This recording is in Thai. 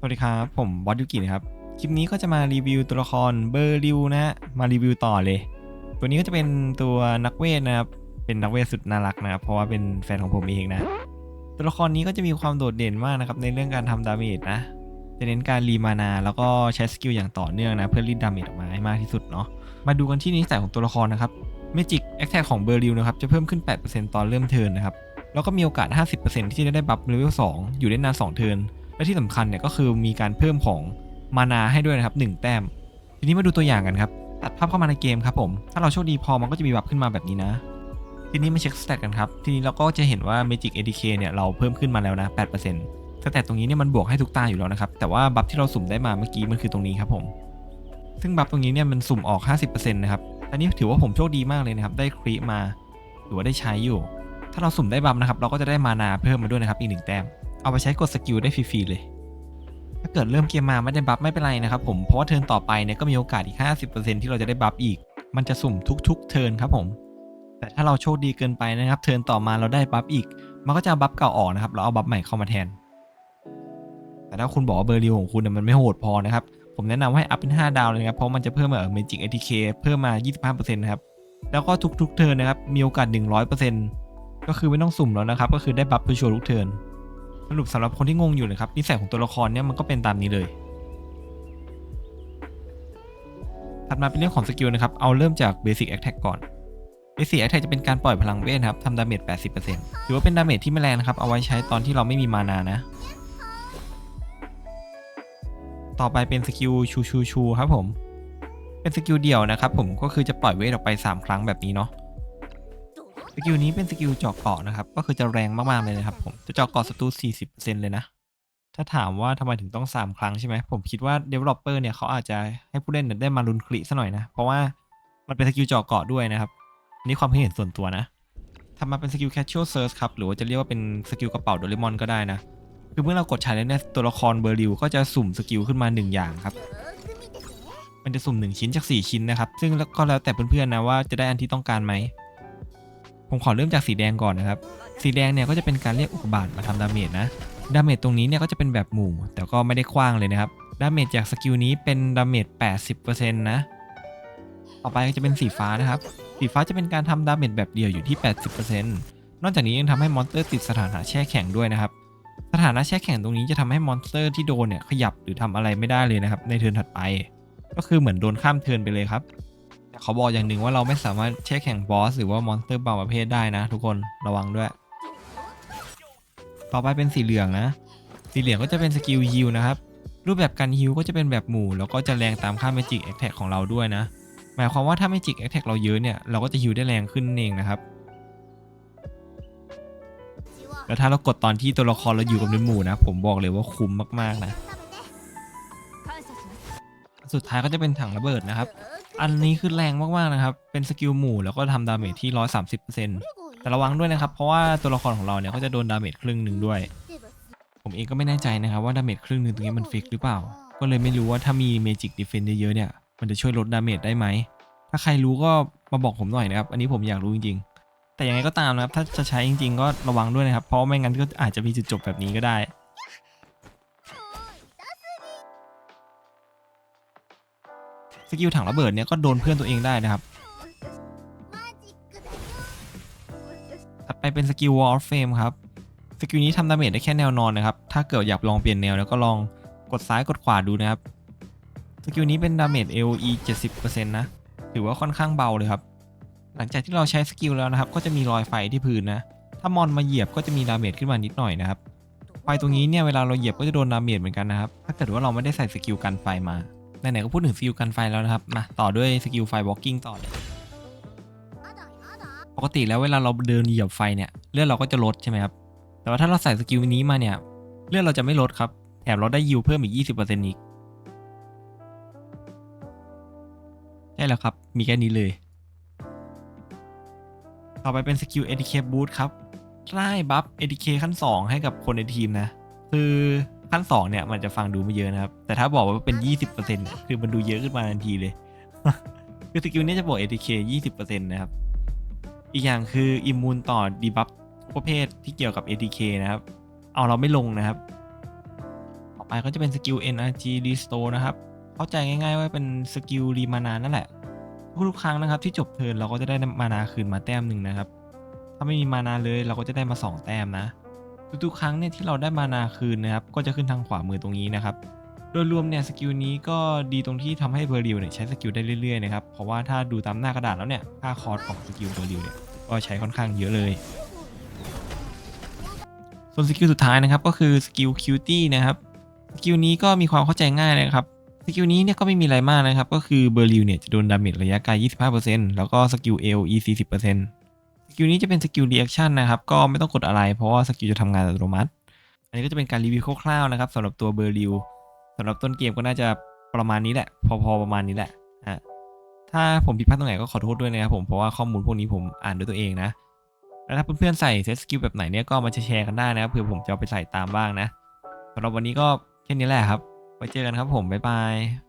สวัสดีครับ ผมบอสยูกินะครับ คลิปนี้ก็จะมารีวิวตัวละครเบอร์ริวนะฮะมารีวิวต่อเลย ตัวนี้ก็จะเป็นตัวนักเวทนะครับ เป็นนักเวทสุดน่ารักนะครับ เพราะว่าเป็นแฟนของผมเองนะ ตัวละครนี้ก็จะมีความโดดเด่นมากนะครับในเรื่องการทำดาเมจนะ จะเน้นการรีมานาแล้วก็ใช้สกิลอย่างต่อเนื่องนะเพื่อรีดดาเมจออกมาให้มากที่สุดเนาะ มาดูกันที่นิสัยของตัวละครนะครับเมจิกแอคแท็กของเบอร์ริวนะครับจะเพิ่มขึ้น 8%ตอนเริ่มเทิร์นนะครับ แล้วก็มีโอกาส 50%ที่จะได้บัฟเลเวล2อยู่ได้นาน2เทิร์น และที่สำคัญเนี่ยก็คือมีการเพิ่มของมานาให้ด้วยนะครับ 1 แต้ม ทีนี้มาดูตัวอย่างกันครับตัดภาพเข้ามาในเกมครับผม ถ้าเราโชคดีพอมันก็จะมีบัฟขึ้นมาแบบนี้นะ ทีนี้มาเช็คสเตตกันครับ ทีนี้เราก็จะเห็นว่า Magic ADK เนี่ยเราเพิ่มขึ้นมาแล้วนะ 8%สเตตตรงนี้เนี่ยมันบวกให้ทุกตาอยู่แล้วนะครับ แต่ว่าบัฟที่เราสุ่มได้มาเมื่อกี้มันคือตรงนี้ครับผม ซึ่งบัฟตรงนี้เนี่ยมันสุ่มออก 50%นะครับ อันนี้ถือว่าผมโชคดีมากเลยนะครับ ได้ครีมา หรือว่าได้ใช้อยู่ ถ้าเราสุ่มได้บัฟนะครับ เราก็จะได้มานาเพิ่มมาด้วยนะครับ อีกหนึ่งแต้ม เอาไปใช้กดสกิลได้ฟรีๆเลย ถ้าเกิดเริ่มเกมมาไม่ได้บัฟไม่เป็นไรนะครับผม เพราะว่าเทิร์นต่อไปเนี่ยก็มีโอกาสอีก 50%ที่เราจะได้บัฟอีก มันจะสุ่มทุก ๆ เทิร์นครับผม แต่ถ้าเราโชคดีเกินไปนะครับ เทิร์นต่อมาเราได้บัฟอีก มันก็จะบัฟเก่าออกนะครับแล้วเอาบัฟใหม่เข้ามาแทน แต่ถ้าคุณบอกว่าเบอร์ริวของคุณเนี่ยมันไม่โหดพอนะครับ ผมแนะนำให้อัพเป็น 5 ดาวเลยนะครับ เพราะมันจะเพิ่มเอ่อ Magic ATK เคเพิ่มมา 25%นะครับ แล้วก็ทุกๆเทิร์นนะครับ มีโอกาส 100%ก็คือไม่ต้องสุ่มแล้วนะครับ ก็คือได้บัฟเพื่อชัวร์ทุกเทิร์น สรุปสำหรับคนที่งงอยู่นะครับนิสัยของตัวละครเนี่ยมันก็เป็นตามนี้เลย ถัดมาเป็นเรื่องของสกิลนะครับ เอาเริ่มจาก Basic Attack ก่อน Basic Attack จะเป็นการปล่อยพลังเวทครับทำดาเมจ 80%ถือว่าเป็นดาเมจที่ไม่แรงนะครับ เอาไว้ใช้ตอนที่เราไม่มีมานานะ ต่อไปเป็นสกิลชูชูชูครับผม เป็นสกิลเดี่ยวนะครับผมก็คือจะปล่อยเวทออกไป 3 ครั้งแบบนี้เนาะ กิลนี้เป็นสกิลเจาะเกาะนะครับ ก็คือจะแรงมากๆเลยนะครับผม จะเจาะเกาะศัตรู 40%เลยนะ ถ้าถามว่าทำไมถึงต้อง 3 ครั้งใช่ไหม ผมคิดว่า Developer เนี่ยเขาอาจจะให้ผู้เล่นได้มาลุนคลิซะหน่อยนะ เพราะว่ามันเป็นสกิลเจาะเกาะด้วยนะครับ นี่ความคิดเห็นส่วนตัวนะทำมาเป็นสกิล Casual Search ครับ หรือว่าจะเรียกว่าเป็นสกิลกระเป๋าโดเรมอนก็ได้นะ คือเมื่อเรากดใช้แล้วเนี่ยตัวละครเบอร์ริวก็จะสุ่มสกิลขึ้นมา 1 อย่างครับมันจะสุ่ม 1 ชิ้นจาก 4 ชิ้นนะครับ ซึ่งก็แล้วแต่เพื่อนๆนะว่าจะได้อันที่ต้องการไหม ผมขอเริ่มจากสีแดงก่อนนะครับ สีแดงเนี่ยก็จะเป็นการเรียกอุกบาตมาทำดาเมจนะ ดาเมจตรงนี้เนี่ยก็จะเป็นแบบหมู่ แต่ก็ไม่ได้กว้างเลยนะครับ ดาเมจจากสกิลนี้เป็นดาเมจ 80%นะ ต่อไปก็จะเป็นสีฟ้านะครับ สีฟ้าจะเป็นการทำดาเมจแบบเดียวอยู่ที่ 80%นอกจากนี้ยังทำให้มอนสเตอร์ติดสถานะแช่แข็งด้วยนะครับ สถานะแช่แข็งตรงนี้จะทำให้มอนสเตอร์ที่โดนเนี่ยขยับหรือทำอะไรไม่ได้เลยนะครับในเทิร์นถัดไป ก็คือเหมือนโดนข้ามเทิร์นไปเลยครับ แต่เขาบอกอย่างหนึ่งว่าเราไม่สามารถแช่แข่งบอสหรือว่ามอนสเตอร์บางประเภทได้นะ ทุกคนระวังด้วย ต่อไปเป็นสีเหลืองนะ สีเหลืองก็จะเป็นสกิลฮิลนะครับ รูปแบบการฮิลก็จะเป็นแบบหมู่ แล้วก็จะแรงตามค่า Magic Attack ของเราด้วยนะ หมายความว่าถ้า Magic Attack เราเยอะเนี่ยเราก็จะฮิลได้แรงขึ้นเองนะครับแล้วถ้าเรากดตอนที่ตัวละครเราอยู่กับในหมู่นะ ผมบอกเลยว่าคุ้มมากๆนะ สุดท้ายก็จะเป็นถังระเบิดนะครับ อันนี้คือแรงมากๆนะครับ เป็นสกิลหมู่แล้วก็ทำดาเมจที่ 130%แต่ระวังด้วยนะครับ เพราะว่าตัวละครของเราเนี่ยก็จะโดนดาเมจครึ่งหนึ่งด้วย ผมเองก็ไม่แน่ใจนะครับว่าดาเมจครึ่งหนึ่งตรงนี้มันฟิกหรือเปล่า ก็เลยไม่รู้ว่าถ้ามีเมจิกดิเฟนเยอะๆเนี่ย มันจะช่วยลดดาเมจได้ไหม ถ้าใครรู้ก็มาบอกผมหน่อยนะครับ อันนี้ผมอยากรู้จริงๆ แต่ยังไงก็ตามนะครับ ถ้าจะใช้จริง ๆ ก็ระวังด้วยนะครับ เพราะไม่งั้นก็อาจจะมีจุดจบแบบนี้ก็ได้ สกิลถังระเบิดเนี่ยก็โดนเพื่อนตัวเองได้นะครับถัดไปเป็นสกิล Wall of Fame ครับสกิลนี้ทำดาเมจได้แค่แนวนอนนะครับ ถ้าเกิดอยากลองเปลี่ยนแนวแล้วก็ลองกดซ้ายกดขวาดูนะครับ สกิลนี้เป็นดาเมจ AOE 70%นะ ถือว่าค่อนข้างเบาเลยครับ หลังจากที่เราใช้สกิลแล้วนะครับ ก็จะมีรอยไฟที่พื้นนะ ถ้ามอนมาเหยียบก็จะมีดาเมจขึ้นมานิดหน่อยนะครับ ไฟตรงนี้เนี่ยเวลาเราเหยียบก็จะโดนดาเมจเหมือนกันนะครับ ถ้าเกิดว่าเราไม่ได้ใส่สกิลกันไฟมา ไหนๆก็พูดถึงสกิลกันไฟแล้วนะครับ มาต่อด้วยสกิลไฟบล็อกกิ้งต่อเลยปกติแล้วเวลาเราเดินเหยียบไฟเนี่ยเลือดเราก็จะลดใช่ไหมครับ แต่ว่าถ้าเราใส่สกิลนี้มาเนี่ยเลือดเราจะไม่ลดครับ แถมเราได้ยิวเพิ่มอีก 20%อีกใช่แล้วครับ มีแค่นี้เลย ต่อไปเป็นสกิล ATK Boost ครับไล่บัฟ ATK ขั้น 2 ให้กับคนในทีมนะ คือ ขั้น2เนี่ยมันจะฟังดูไม่เยอะนะครับ แต่ถ้าบอกว่าเป็น 20%เนี่ยคือมันดูเยอะขึ้นมาทันทีเลย คือสกิลนี้จะบวก ATK 20%นะครับ อีกอย่างคืออิมมูนต่อดีบัฟประเภทที่เกี่ยวกับ ATK นะครับ เอาเราไม่ลงนะครับ ต่อไปไปก็จะเป็นสกิล NRG Restore นะครับ เข้าใจง่าย ๆ ว่าเป็นสกิลรีมานานั่นแหละ ทุกๆครั้งนะครับที่จบเทิร์นเราก็จะได้มานาคืนมาแต้มหนึ่งนะครับ ถ้าไม่มีมานาเลยเราก็จะได้มา 2 แต้มนะ ทุกๆครั้งเนี่ยที่เราได้มานาคืนนะครับก็จะขึ้นทางขวามือตรงนี้นะครับโดยรวมเนี่ยสกิลนี้ก็ดีตรงที่ทำให้เบอร์ริวเนี่ยใช้สกิลได้เรื่อยๆนะครับเพราะว่าถ้าดูตามหน้ากระดาษแล้วเนี่ยค่าคอร์สของสกิลเบอร์ริวเนี่ยก็ใช้ค่อนข้างเยอะเลย ส่วนสกิลสุดท้ายนะครับก็คือสกิลคิวตี้นะครับสกิลนี้ก็มีความเข้าใจง่ายนะครับสกิลนี้เนี่ยก็ไม่มีอะไรมากนะครับ ก็คือเบอร์ลิวเนี่ยจะโดนดาเมจระยะไกล 25%แล้วก็สกิล AOE 40% สกิลนี้จะเป็นสกิลรีแอคชั่นนะครับ ก็ไม่ต้องกดอะไร เพราะว่าสกิลจะทำงานอัตโนมัติ อันนี้ก็จะเป็นการรีวิวคร่าวๆนะครับสำหรับตัวเบอร์ลิวสำหรับต้นเกมก็น่าจะประมาณนี้แหละ พอๆประมาณนี้แหละฮะถ้าผมผิดพลาดตรงไหนก็ขอโทษด้วยนะครับผมเพราะว่าข้อมูลพวกนี้ผมอ่านด้วยตัวเองนะแล้วถ้าเพื่อนๆใส่เซตสกิลแบบไหนเนี่ยก็มาแชร์กันได้นะครับเผื่อผมจะเอาไปใส่ตามบ้างนะสำหรับวันนี้ก็แค่นี้แหละครับไว้เจอกันครับผมบ๊ายบาย